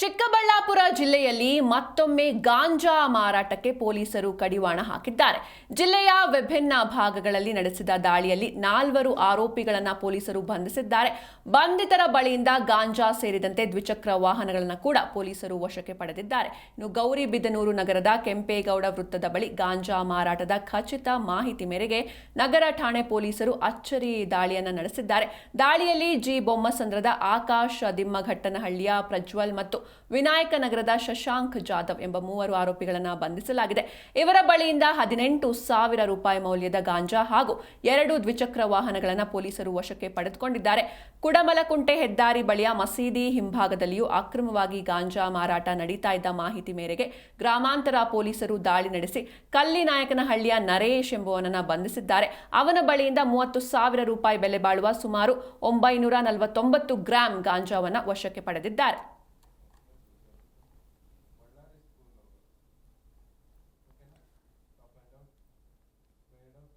ಚಿಕ್ಕಬಳ್ಳಾಪುರ ಜಿಲ್ಲೆಯಲ್ಲಿ ಮತ್ತೊಮ್ಮೆ ಗಾಂಜಾ ಮಾರಾಟಕ್ಕೆ ಪೊಲೀಸರು ಕಡಿವಾಣ ಹಾಕಿದ್ದಾರೆ. ಜಿಲ್ಲೆಯ ವಿಭಿನ್ನ ಭಾಗಗಳಲ್ಲಿ ನಡೆಸಿದ ದಾಳಿಯಲ್ಲಿ ನಾಲ್ವರು ಆರೋಪಿಗಳನ್ನು ಪೊಲೀಸರು ಬಂಧಿಸಿದ್ದಾರೆ. ಬಂಧಿತರ ಬಳಿಯಿಂದ ಗಾಂಜಾ ಸೇರಿದಂತೆ ದ್ವಿಚಕ್ರ ವಾಹನಗಳನ್ನು ಕೂಡ ಪೊಲೀಸರು ವಶಕ್ಕೆ ಪಡೆದಿದ್ದಾರೆ. ಇನ್ನು ಗೌರಿಬಿದನೂರು ನಗರದ ಕೆಂಪೇಗೌಡ ವೃತ್ತದ ಬಳಿ ಗಾಂಜಾ ಮಾರಾಟದ ಖಚಿತ ಮಾಹಿತಿ ಮೇರೆಗೆ ನಗರ ಠಾಣೆ ಪೊಲೀಸರು ಅಚ್ಚರಿ ದಾಳಿಯನ್ನು ನಡೆಸಿದ್ದಾರೆ. ದಾಳಿಯಲ್ಲಿ ಜಿ. ಬೊಮ್ಮಸಂದ್ರದ ಆಕಾಶ ದಿಮ್ಮಘಟ್ಟನಹಳ್ಳಿಯ ಪ್ರಜ್ವಲ್ ಮತ್ತು ವಿನಾಯಕ ನಗರದ ಶಶಾಂಕ್ ಜಾಧವ್ ಎಂಬ ಮೂವರು ಆರೋಪಿಗಳನ್ನು ಬಂಧಿಸಲಾಗಿದೆ. ಇವರ ಬಳಿಯಿಂದ ಹದಿನೆಂಟು ಸಾವಿರ ರೂಪಾಯಿ ಮೌಲ್ಯದ ಗಾಂಜಾ ಹಾಗೂ ಎರಡು ದ್ವಿಚಕ್ರ ವಾಹನಗಳನ್ನು ಪೊಲೀಸರು ವಶಕ್ಕೆ ಪಡೆದುಕೊಂಡಿದ್ದಾರೆ. ಕುಡಮಲಕುಂಟೆ ಹೆದ್ದಾರಿ ಬಳಿಯ ಮಸೀದಿ ಹಿಂಭಾಗದಲ್ಲಿಯೂ ಅಕ್ರಮವಾಗಿ ಗಾಂಜಾ ಮಾರಾಟ ನಡೀತಾ ಇದ್ದ ಮಾಹಿತಿ ಮೇರೆಗೆ ಗ್ರಾಮಾಂತರ ಪೊಲೀಸರು ದಾಳಿ ನಡೆಸಿ ಕಲ್ಲಿನಾಯಕನಹಳ್ಳಿಯ ನರೇಶ್ ಎಂಬುವನನ್ನು ಬಂಧಿಸಿದ್ದಾರೆ. ಅವನ ಬಳಿಯಿಂದ ಮೂವತ್ತು ಸಾವಿರ ರೂಪಾಯಿ ಬೆಲೆ ಬಾಳುವ ಸುಮಾರು ಒಂಬೈನೂರ ನಲವತ್ತೊಂಬತ್ತು ಗ್ರಾಂ ಗಾಂಜಾವನ್ನು ವಶಕ್ಕೆ ಪಡೆದಿದ್ದಾರೆ.